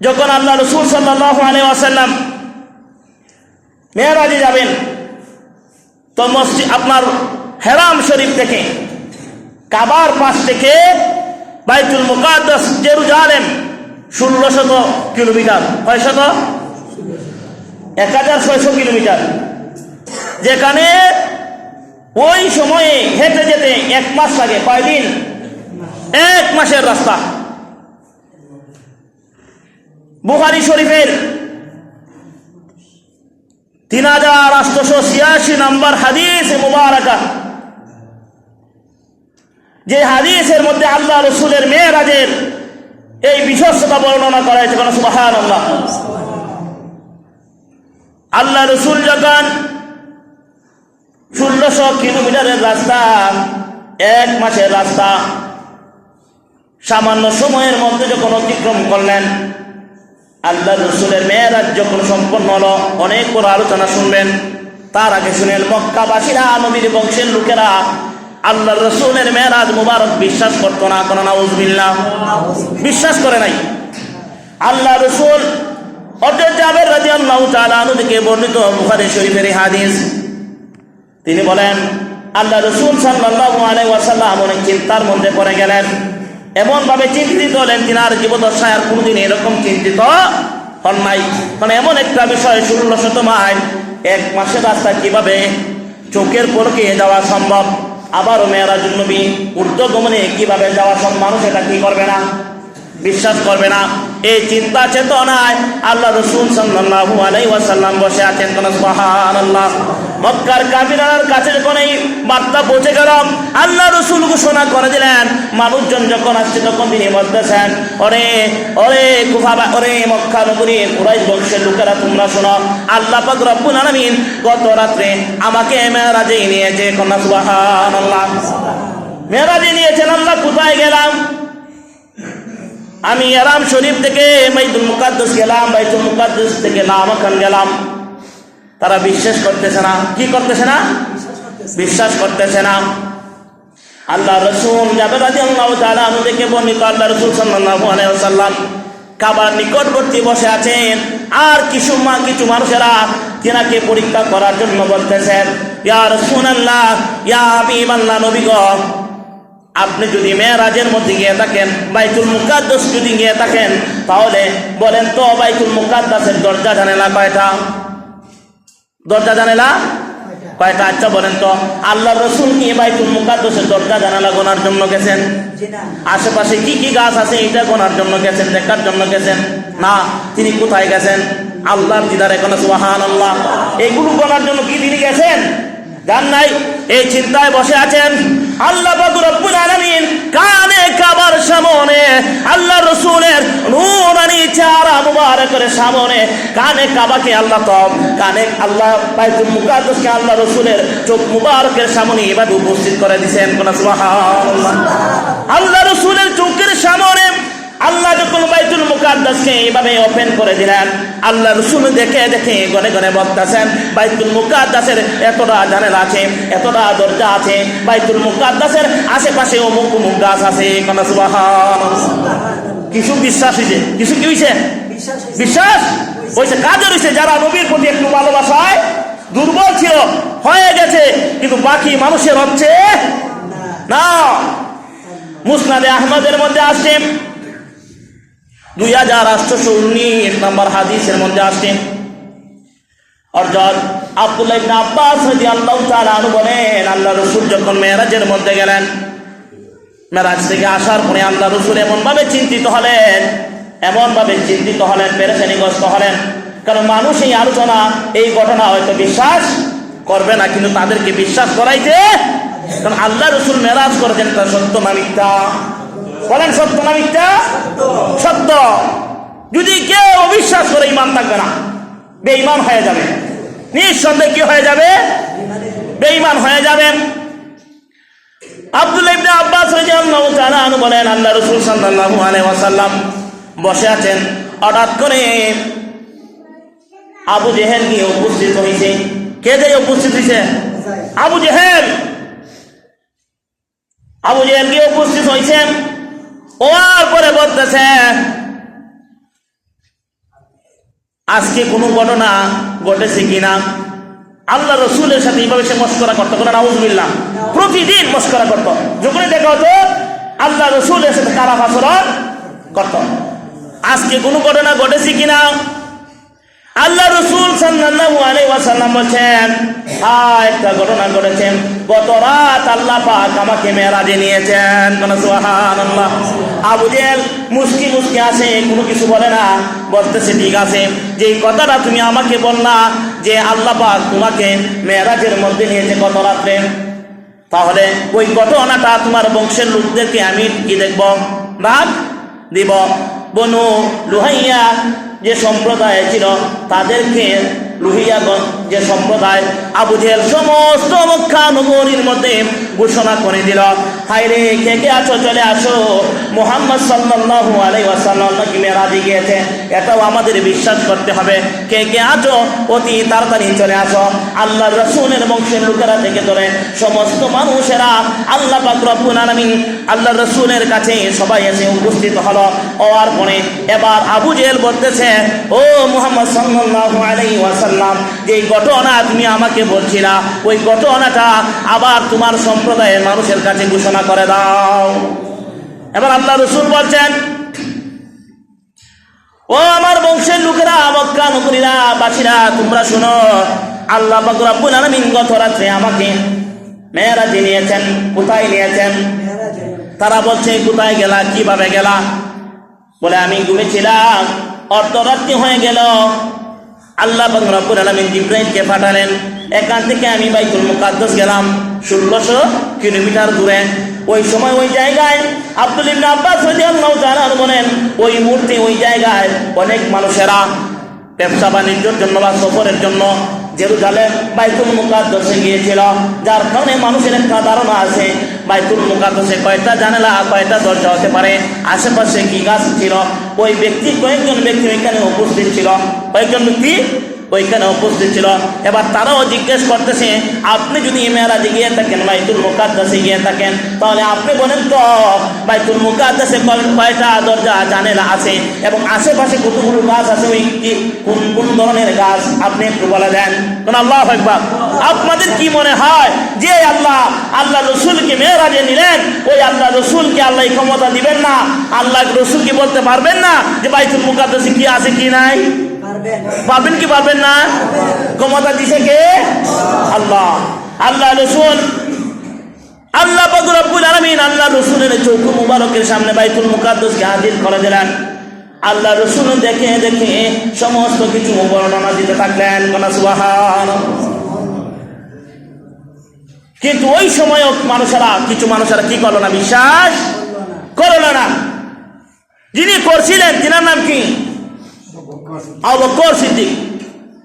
যখন আল্লাহ রসুল সাল্লাহ আলী মেয়েরাজে যাবেন, তো মসজিদ আপনার হেরাম শরীফ থেকে, কাবার পাশ থেকে বাইতুল মুকাদ্দাস জেরুজালেম ষোলো শত কিলোমিটার। কয় শত এক হাজার ছয়শো কিলোমিটার। যেখানে ওই সময়ে হেঁটে যেতে এক মাস লাগে, কয়দিন? এক মাসের রাস্তা। বুহারি শরীফের তিন হাজার আটশোশো ছিয়াশি নম্বর হাদিস মুবারকা। যে হাদিসের মধ্যে আল্লাহ রসুলের মেয়েরাজের এই বিশ্বস্ততা বর্ণনা করা হয়েছে, কোনো সুবাহান আল্লাহ আল্লাহ রসুল যখন ষোলোশো কিলোমিটারের রাস্তা, এক মাসের রাস্তা, সামান্য সময়ের মধ্যে যখন অতিক্রম করলেন আল্লাহ রসুলের মেয়েরাজ যখন সম্পন্ন হলো, অনেক বড় আলোচনা শুনবেন তার আগে শুনেন, মক্কাবাসীরা, নবীর বংশের লোকেরা, আল্লাহ রসুলের মেয়েরাজ মুবারক বিশ্বাস করতো না। কোনো না বিশ্বাস করে নাই। আল্লাহ রসুল জাবের রাজি আল্লাহ তালু থেকে বর্ণিত বুখারি শরীফের হাদিস। তিনি বলেন, আল্লাহ রসুল সাল্লাহ আলাই ওয়াসাল্লাম অনেক চিন্তার মধ্যে পড়ে গেলেন। এমন ভাবে চিন্তিত হলেন তিনি আর জীবদশায় আর কোনোদিন এরকম চিন্তিত হন নাই। মানে এমন একটা বিষয়, ষোলো শত মাইল এক মাসের রাস্তা কীভাবে চোখের পরকে যাওয়া সম্ভব? আবারও মেয়েরাজ নবী ঊর্ধ্বগমনে কীভাবে যাওয়া সব মানুষ এটা কি করবে না? বিশ্বাস করবে না। এই চিন্তা চেতনায় আল্লাহ রসুল সাল্লাল্লাহু আলাইহি ওয়াসাল্লাম বসে আছেন কোন সুবহানাল্লাহ। মক্কার কাফিরার কাছে যখন এই বার্তা পৌঁছে গেল আল্লাহ রসুল ঘোষণা করে দিলেন, মানুষজন যখন আসছে তখন তিনি বলতেছেন, ওরে ওরে কুফাবা ওরে মক্কা নগরী, কুরাইশ বংশের লোকেরা, তোমরা শোনো, আল্লাহ পাক রব্বুল আলামিন গত রাত্রে আমাকে মেরাজে নিয়েছে কোন সুবহানাল্লাহ। মেরাজে নিয়েছেন আল্লাহ কোথায় গেলাম? আমি আরাম শরীফ থেকে, বাইতুল মুকাদ্দাস গেলাম, বাইতুল মুকাদ্দাস থেকে নামাখান গেলাম। তারা বিশ্বাস করতেছে না। কি করতেছে না? বিশ্বাস করতেছে না। আল্লাহ রসুল যাবে রাজি আল্লাহ তাআলা আমাদেরকে বর্ণিত আল্লাহ রসুল সাল্লাল্লাহু আলাইহি ওয়াসাল্লাম কাবার নিকটবর্তী বসে আছেন। আর কিছু মা, কিছু মানুষেরা তিনাকে পরীক্ষা করার জন্য বলতেছেন, ইয়া রাসূলুল্লাহ, ইয়া হাবিবাল্লাহ নবী গো আপনি যদি মেয়েরাজের মধ্যে গিয়ে থাকেন বাইতুল মুকাদ্দাস যদি গিয়ে থাকেন তাহলে বলেন তো বাইতুল মুকাদ্দাসের দরজা জানে না কয়টা? দরজা জানে না কয়টা? আচ্ছা বলেন তো আল্লাহ রসুল কি বাইতুল মুকাদ্দাসের দরজা জানালা গোনার জন্য গেছেন? আশেপাশে কি কি গাছ আছে এটা গোনার জন্য গেছেন দেখার জন্য গেছেন? না তিনি কোথায় গেছেন? আল্লাহর দিদার এখন সুবাহান আল্লাহ এগুলো গোনার জন্য কি তিনি গেছেন? জান নাই এই চিন্তায় বসে আছেন। আল্লাহ মুবারকের সামনে, কানে কাবাকে আল্লাহ তো কানে আল্লাহ বাইতুল আল্লাহ রসুলের চোখ মুবারকের সামনে এভাবে উপস্থিত করে দিয়েছেন কোন আল্লাহ রসুলের চোখের সামনে আল্লাহ যখন বাইতুল মুকাদ্দাসকে এইভাবে ওপেন করে দিলেন, আল্লাহ রসুল দেখে দেখে গনে গনে বলতেছেন বাইতুল মুকাদ্দাসের এতটা জানেল আছে, এতটা দরজা আছে, বাইতুল মুকাদ্দাসের আশেপাশে অমুক অমুক গাছ আছে। কিছু বিশ্বাস হয়েছে কিছু কি হয়েছে বিশ্বাস হয়েছে? কাজের হয়েছে। যারা নবীর প্রতি একটু ভালোবাসায় দুর্বল ছিল হয়ে গেছে কিন্তু বাকি মানুষের হচ্ছে না। মুসনাদে আহমদের মধ্যে আসছে। দুই হাজার আটশোশো উনিশ নম্বর হাদিসের মধ্যে আসছে। অর্থাৎ আব্দুল্লাহ ইবনে আব্বাস রাদিয়াল্লাহু তাআলা আনহু বলেন আল্লাহ রাসূল যখন মেরাজের মধ্যে গেলেন মেরাজ থেকে আসার পরে আল্লাহ রসুল এমন ভাবে চিন্তিত হলেন এমন ভাবে চিন্তিত হলেন, পেরেশানিগ্রস্ত হলেন। কারণ মানুষ এই আলোচনা, এই ঘটনা হয়তো বিশ্বাস করবে না, কিন্তু তাদেরকে বিশ্বাস করাইতে কারণ আল্লাহ রসুল মেরাজ করেছেন তার সত্য না মিথ্যা? বলেন, সত্য না মিথ্যা? সত্য। যদি কেউ অবিশ্বাস করে ইমান থাকবে না, বেঈমান হয়ে যাবে। নিঃসন্দেহে কি হয়ে যাবে? বেঈমান হয়ে যাবেন আব্দুল্লাহ ইবনে আব্বাস রাদিয়াল্লাহু তাআলা বলেন, আল্লাহ রাসূল সাল্লাল্লাহু আলাইহি ওয়াসাল্লাম বসে আছেন। হঠাৎ করে আবু জেহেল গিয়ে উপস্থিত হয়েছে কে যে উপস্থিত হয়েছে আবু জেহেল। আবু জেহেল গিয়ে উপস্থিত হয়েছেন ওয়ার পরে বলতেছে, আজকে কোনো ঘটনা ঘটেছে কিনা? আল্লাহ রসুলের সাথে এইভাবে সে মস্করা করতো, কোনো নাউজবিল্লাহ প্রতিদিন মস্করা করতো। যখনই দেখা হতো, আল্লাহ রসুলের সাথে খারাপ আচরণ করত। আজকে কোনো ঘটনা ঘটেছে কিনা? আল্লাহ রসুল সাল্লাল্লাহু আলাইহি ওয়াসাল্লাম বলছেন হ্যাঁ একটা ঘটনা ঘটেছেন গত রাত আল্লাহ পাক আমাকে মেরাজে নিয়েছেন। কোন সুবহানাল্লাহ। আবু জেল মুস্কি মুস্কি কোনো কিছু বলে না। বলতেছে, ঠিক আছে, যে কথাটা তুমি আমাকে বললা যে আল্লাহ পাক তোমাকে মেরাজের মধ্যে নিয়েছে গত রাত্রে। তাহলে ওই ঘটনাটা তোমার বংশের লোকদেরকে আমি কি দেখব? রাগ দিব? বনু লুহাইয়া যে সম্প্রদায় ছিল, তাদেরকে লুহিয়া যে সম্প্রদায়, আবু সমস্ত নগরীর মধ্যে ঘোষণা করে দিল। হাই রে কে কে আছো? চলে আসো। মোহাম্মদ সাল্লাল্লাহু আলাইহি ওয়াসাল্লাম নাকি মেরাজে গিয়েছে? এটাও আমাদের বিশ্বাস করতে হবে। কে কে আছো? অতি তাড়াতাড়ি চলে আসো। আল্লাহ রসুলের বংশের লোকেরা থেকে ধরে সমস্ত মানুষেরা আল্লাহ পাক রব্বুল আলামিন আল্লাহ রসুলের কাছে সবাই এসে উপস্থিত হলো। হওয়ার পরে এবার আবু জেল বলতেছে, ও মুহাম্মদ সাল্লাল্লাহু আলাইহি ওয়াসাল্লাম যে ঘটনা তুমি আমাকে বলছিলা, ওই ঘটনাটা আবার তোমার সম্প্রদায়ের মানুষের কাছে ঘোষণা করে দাও। এবার আল্লাহ রসুল বলছেন, ও আমার বংশের লোকেরা, মক্কা নগরীরা বাসীরা, তোমরা শোনো, আল্লাহ পাক রব্বুল আলামিন গত রাত্রে আমাকে মেয়েরাজে নিয়েছেন, কোথায় নিয়েছেন? তারা বলছে, কোথায় গেলা, কীভাবে গেলা? বলে, আমি ঘুমেছিলাম, অর্ধরাত্রি হয়ে গেল। আল্লাহ রব্বুল আলামিন জিব্রাইলকে পাঠালেন, এখান থেকে আমি বাইতুল মুকাদ্দাস গেলাম, ষোলোশো কিলোমিটার দূরে। ওই সময় ওই জায়গায় আব্দুল ইবনে আব্বাস রাদিয়াল্লাহু তাআলা বলেন, ওই মূর্তি ওই জায়গায় অনেক মানুষেরা ব্যবসা বাণিজ্যের জন্য বা সফরের জন্য জেরুজালেম বাইতুল মুকাদ্দাসে গিয়েছিল, যার কারণে মানুষের একটা ধারণা আছে, বাইতুল মুকাদ্দাসে কয়টা জানালা, কয়টা দরজা হতে পারে, আশেপাশে কি গাছ ছিল, ওই ব্যক্তি কয়েকজন ব্যক্তি ওইখানে উপস্থিত ছিল, কয়েকজন ব্যক্তি ওইখানে উপস্থিত ছিল। এবার তারাও জিজ্ঞেস করতেছে, আপনি যদি মেয়েরাজে গিয়ে থাকেন, বাইতুল মুকাদ্দাসে গিয়ে থাকেন, তাহলে আপনি বলেন তো, বাইতুল মুকাদ্দাসে কয়- কয়টা দরজা, জানেলা আছে? এবং আশেপাশে কতগুলো গাছ আছে? ওই কি কোন কোন ধরনের গাছ? আপনি একটু বলে দেন। কোন আল্লাহ একবার আপনাদের কি মনে হয় যে আল্লাহ আল্লাহ রসুলকে মেয়েরাজে নিলেন? ওই আল্লাহ রসুলকে আল্লাহ ক্ষমতা দিবেন না? আল্লাহ রসুলকে বলতে পারবেন না যে বাইতুল মুকাদ্দাসে কি আছে, কি নাই? পারবেন কি পারবেন না? ক্ষমতা দিছে কে? আল্লাহ। আল্লাহ রসুল। আল্লাহ আলামিন আল্লাহ রসুলের চৌক মুবারকের সামনে হাজির করে দিলেন। আল্লাহ রসুল দেখে দেখে সমস্ত কিছু বর্ণনা দিতে থাকলেন। কিন্তু ওই সময় মানুষেরা, কিছু মানুষেরা কি করল না? বিশ্বাস করল না। যিনি করছিলেন, তিনার নাম কি? আবকর সিদ্দিক।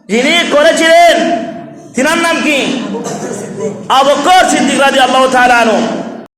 যিনি করেছিলেন তিনার নাম কি? আবকর সিদ্দিক রাজি আল্লাহ তাআলা আনহু।